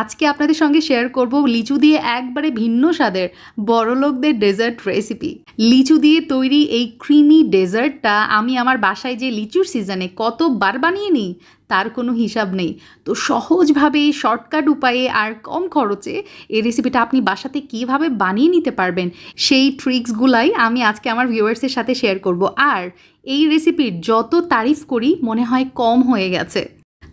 আজকে আপনাদের সঙ্গে শেয়ার করব লিচু দিয়ে একবারে ভিন্ন স্বাদের বড়লোকদের ডেজার্ট রেসিপি লিচু দিয়ে তৈরি এই ক্রিমি ডেজার্টটা আমি আমার বাসায় যে লিচুর সিজনে কতবার বানিয়ে নিই, তার কোনো হিসাব নেই। তো সহজভাবে শর্টকাট উপায়ে আর কম খরচে এই রেসিপিটা আপনি বাসাতে কীভাবে বানিয়ে নিতে পারবেন, সেই ট্রিক্সগুলাই আমি আজকে আমার ভিউয়ার্সের সাথে শেয়ার করব। আর এই রেসিপির যত তারিফ করি, মনে হয় কম হয়ে গেছে।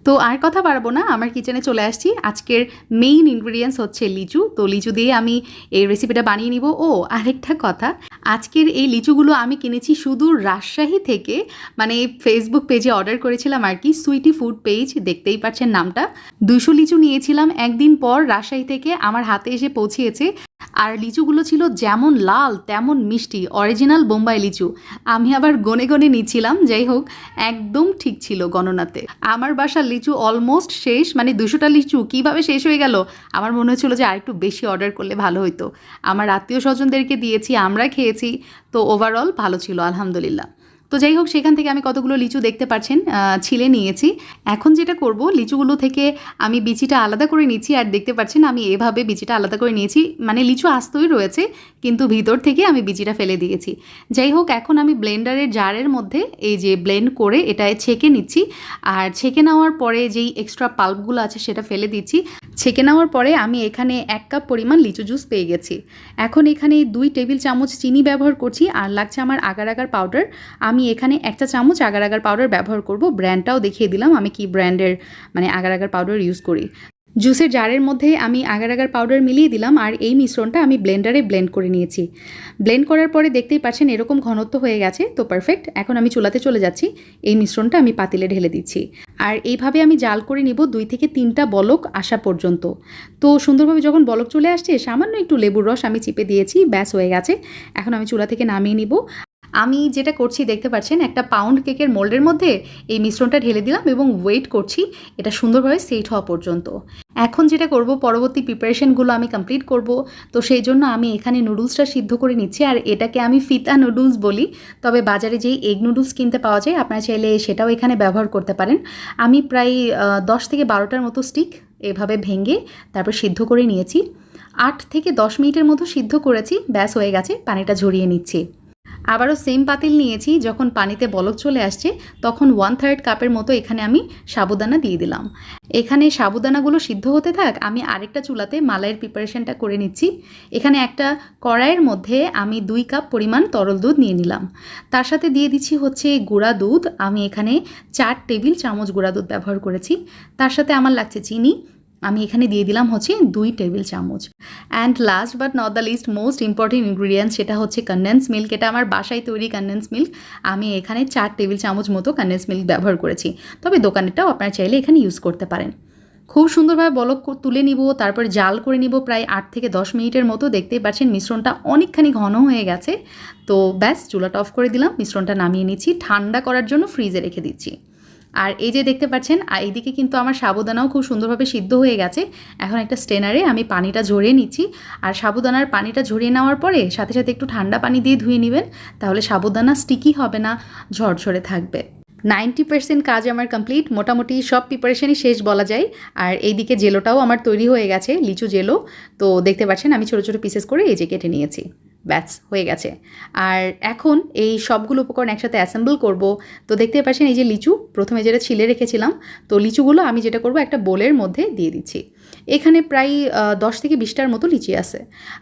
তো আর কথা পারব না, আমার কিচেনে চলে আসছি। আজকের মেইন ইনগ্রিডিয়েন্টস হচ্ছে লিচু। তো লিচু দিয়ে আমি এই রেসিপিটা বানিয়ে নিব। ও, আরেকটা কথা, আজকের এই লিচুগুলো আমি কিনেছি সুদূর রাজশাহী থেকে। মানে ফেসবুক পেজে অর্ডার করেছিলাম আর কি সুইটি ফুড পেজ দেখতেই পাচ্ছেন নামটা। দুশো লিচু নিয়েছিলাম একদিন পর রাজশাহী থেকে, আমার হাতে এসে পৌঁছিয়েছে আর লিচুগুলো ছিল যেমন লাল, তেমন মিষ্টি, অরিজিনাল বোম্বাই লিচু। আমি আবার গনে গনে নিচ্ছিলাম, যাই হোক, একদম ঠিক ছিল গণনাতে। আমার বাসার লিচু অলমোস্ট শেষ মানে দুশোটা লিচু কীভাবে শেষ হয়ে গেল? আমার মনে হচ্ছিল যে আরেকটু বেশি অর্ডার করলে ভালো হতো আমার আত্মীয় স্বজনদেরকে দিয়েছি, আমরা খেয়েছি, তো ওভারঅল ভালো ছিল, আলহামদুলিল্লাহ। তো যাই হোক, সেখান থেকে আমি কতগুলো লিচু দেখতে পাচ্ছেন ছিলে নিয়েছি। এখন যেটা করব, লিচুগুলো থেকে আমি বিচিটা আলাদা করে নিচ্ছি, আর দেখতে পাচ্ছেন আমি এভাবে বিচিটা আলাদা করে নিয়েছি। মানে লিচু আস্তই রয়েছে, কিন্তু ভিতর থেকে আমি বিচিটা ফেলে দিয়েছি। যাই হোক, এখন আমি ব্লেন্ডারের জারের মধ্যে এই যে ব্লেন্ড করে এটায় ছেঁকে নিচ্ছি। আর ছেঁকে নেওয়ার পরে যেই এক্সট্রা পাল্পগুলো আছে, সেটা ফেলে দিচ্ছি। ছেঁকে নেওয়ার পরে আমি এখানে এক কাপ পরিমাণ লিচু জুস পেয়ে গেছি। এখন এখানে দুই টেবিল চামচ চিনি ব্যবহার করছি আর লাগছে আমার আগার আগার পাউডার। আমি এখানে একটা চামচ আগার আগার পাউডার ব্যবহার করব। ব্র্যান্ডটাও দেখিয়ে দিলাম আমি কি ব্র্যান্ডের মানে আগার আগার পাউডার ইউজ করি। জুসের জারের মধ্যে আমি আগার আগার পাউডার মিলিয়ে দিলাম আর এই মিশ্রণটা আমি ব্লেন্ডারে ব্লেন্ড করে নিয়েছি। ব্লেন্ড করার পরে দেখতেই পাচ্ছেন এরকম ঘনত্ব হয়ে গেছে, তো পারফেক্ট। এখন আমি চুলাতে চলে যাচ্ছি। এই মিশ্রণটা আমি পাতিলে ঢেলে দিচ্ছি। আর এইভাবে আমি জাল করে নিব দুই থেকে তিনটা বলক আসা পর্যন্ত। তো সুন্দরভাবে যখন বলক চলে আসছে, সামান্য একটু লেবুর রস আমি চিপে দিয়েছি, ব্যাস হয়ে গেছে। এখন আমি চুলা থেকে নামিয়ে নিব। আমি যেটা করছি, দেখতে পাচ্ছেন, একটা পাউন্ড কেকের মোল্ডের মধ্যে এই মিশ্রণটা ঢেলে দিলাম এবং ওয়েট করছি, এটা সুন্দরভাবে সেট হওয়া পর্যন্ত। এখন যেটা করব, পরবর্তী প্রিপারেশনগুলো আমি কমপ্লিট করব। তো সেই জন্য আমি এখানে নুডলসটা সিদ্ধ করে নিচ্ছি আর এটাকে আমি ফিতা নুডলস বলি। তবে বাজারে যেই এগ নুডলস কিনতে পাওয়া যায়, আপনারা চাইলে সেটাও এখানে ব্যবহার করতে পারেন। আমি প্রায় দশ থেকে বারোটার মতো স্টিক এভাবে ভেঙে তারপর সিদ্ধ করে নিয়েছি। আট থেকে দশ মিনিটের মতো সিদ্ধ করেছি, ব্যাস হয়ে গেছে, পানিটা ঝরিয়ে নিচ্ছি। আবারও সেম পাতিল নিয়েছি, যখন পানিতে বলক চলে আসছে, তখন ওয়ান থার্ড কাপের মতো এখানে আমি সাবুদানা দিয়ে দিলাম। এখানে সাবুদানাগুলো সিদ্ধ হতে থাক, আমি আরেকটা চুলাতে মালাইয়ের প্রিপারেশনটা করে নিচ্ছি। এখানে একটা কড়াইয়ের মধ্যে আমি দুই কাপ পরিমাণ তরল দুধ নিয়ে নিলাম। তার সাথে দিয়ে দিচ্ছি হচ্ছে গুঁড়া দুধ। আমি এখানে চার টেবিল চামচ গুঁড়া দুধ ব্যবহার করেছি। তার সাথে আমার লাগছে চিনি। আমি এখানে দিয়ে দিলাম হচ্ছে দুই টেবিল চামচ। And last but not the least most important ingredients সেটা হচ্ছে কন্ডেন্স মিল্ক এটা আমার বাসায় তৈরি কন্ডেন্স মিল্ক আমি এখানে চার টেবিল চামচ মতো কন্ডেন্স মিল্ক ব্যবহার করেছি। তবে দোকানেরটাও আপনারা চাইলে এখানে ইউজ করতে পারেন। খুব সুন্দরভাবে বলক তুলে নিব, তারপর জাল করে নিব প্রায় আট থেকে দশ মিনিটের মতো। দেখতেই পাচ্ছেন মিশ্রণটা অনেকখানি ঘন হয়ে গেছে। তো ব্যাস, চুলাটা অফ করে দিলাম। মিশ্রণটা নামিয়ে নিচ্ছি। ঠান্ডা করার জন্য ফ্রিজে রেখে দিচ্ছি। আর এই যে দেখতে পাচ্ছেন, আর এইদিকে কিন্তু আমার সাবুদানাও খুব সুন্দরভাবে সিদ্ধ হয়ে গেছে। এখন একটা স্টেনারে আমি পানিটা ঝরিয়ে নিচ্ছি। আর সাবুদানার পানিটা ঝরিয়ে নেওয়ার পরে সাথে সাথে একটু ঠান্ডা পানি দিয়ে ধুয়ে নেবেন, তাহলে সাবুদানা স্টিকি হবে না, ঝরঝরে থাকবে। নাইনটি পার্সেন্ট কাজ আমার কমপ্লিট মোটামুটি সব প্রিপারেশনই শেষ বলা যায়। আর এইদিকে জেলোটাও আমার তৈরি হয়ে গেছে, লিচু জেলো। তো দেখতে পাচ্ছেন, আমি ছোটো ছোটো পিসেস করে এই যে কেটে নিয়েছি। ব্যাস, হয়ে গেছে। আর এখন এই সবগুলো উপকরণ একসাথে অ্যাসেম্বল করব। তো দেখতে পাচ্ছেন এই যে লিচু, প্রথমে যেটা ছিলে রেখেছিলাম, তো লিচুগুলো আমি যেটা করব একটা বোলের মধ্যে দিয়ে দিচ্ছি। এখানে প্রায় দশ থেকে বিশটার মতো লিচি আছে।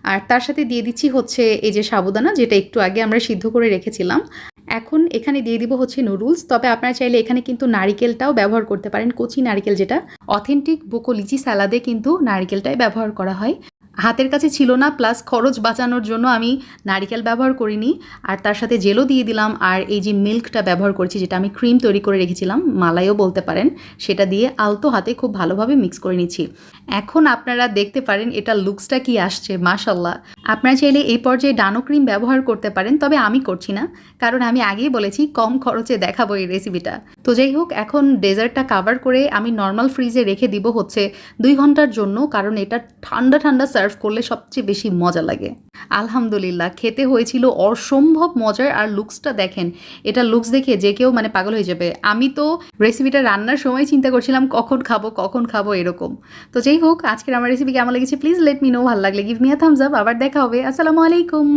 আর তার সাথে দিয়ে দিচ্ছি হচ্ছে এই যে সাবুদানা, যেটা একটু আগে আমরা সিদ্ধ করে রেখেছিলাম। এখন এখানে দিয়ে দিব হচ্ছে নুডলস তবে আপনারা চাইলে এখানে কিন্তু নারিকেলটাও ব্যবহার করতে পারেন, কচি নারিকেল যেটা অথেন্টিক বোকো লিচি স্যালাদে কিন্তু নারিকেলটাই ব্যবহার করা হয়। হাতের কাছে ছিল না প্লাস খরচ বাঁচানোর জন্য আমি নারিকেল ব্যবহার করিনি। আর তার সাথে জেলও দিয়ে দিলাম, আর এই যে মিল্কটা ব্যবহার করছি, যেটা আমি ক্রিম তৈরি করে রেখেছিলাম, মালাইও বলতে পারেন, সেটা দিয়ে আলতো হাতে খুব ভালোভাবে মিক্স করে নিচ্ছি। এখন আপনারা দেখতে পারেন এটা লুকসটা কি আসছে মাশাল্লাহ আপনারা চাইলে এই পর্যায়ে ডানো ক্রিম ব্যবহার করতে পারেন, তবে আমি করছি না, কারণ আমি আগেই বলেছি কম খরচে দেখাবো এই রেসিপিটা তো যাই হোক, এখন ডেজার্টটা কাভার করে আমি নর্মাল ফ্রিজে রেখে দিব হচ্ছে দুই ঘণ্টার জন্য, কারণ এটা ঠান্ডা ঠান্ডা সার্ভ সার্ভ করলে সবচেয়ে বেশি মজা লাগে। আলহামদুলিল্লাহ, খেতে হয়েছিল অসম্ভব মজার আর লুকসটা দেখেন, এটা লুকস দেখে যে কেউ মানে পাগল হয়ে যাবে। আমি তো রেসিপিটা রান্নার সময় চিন্তা করছিলাম, কখন খাব কখন খাব এরকম। তো যাই হোক, আজকের আমার রেসিপি কেমন লেগেছে প্লিজ লেট মি নো ভালো লাগলে give me a thumbs up আবার দেখা হবে, আসসালামু আলাইকুম।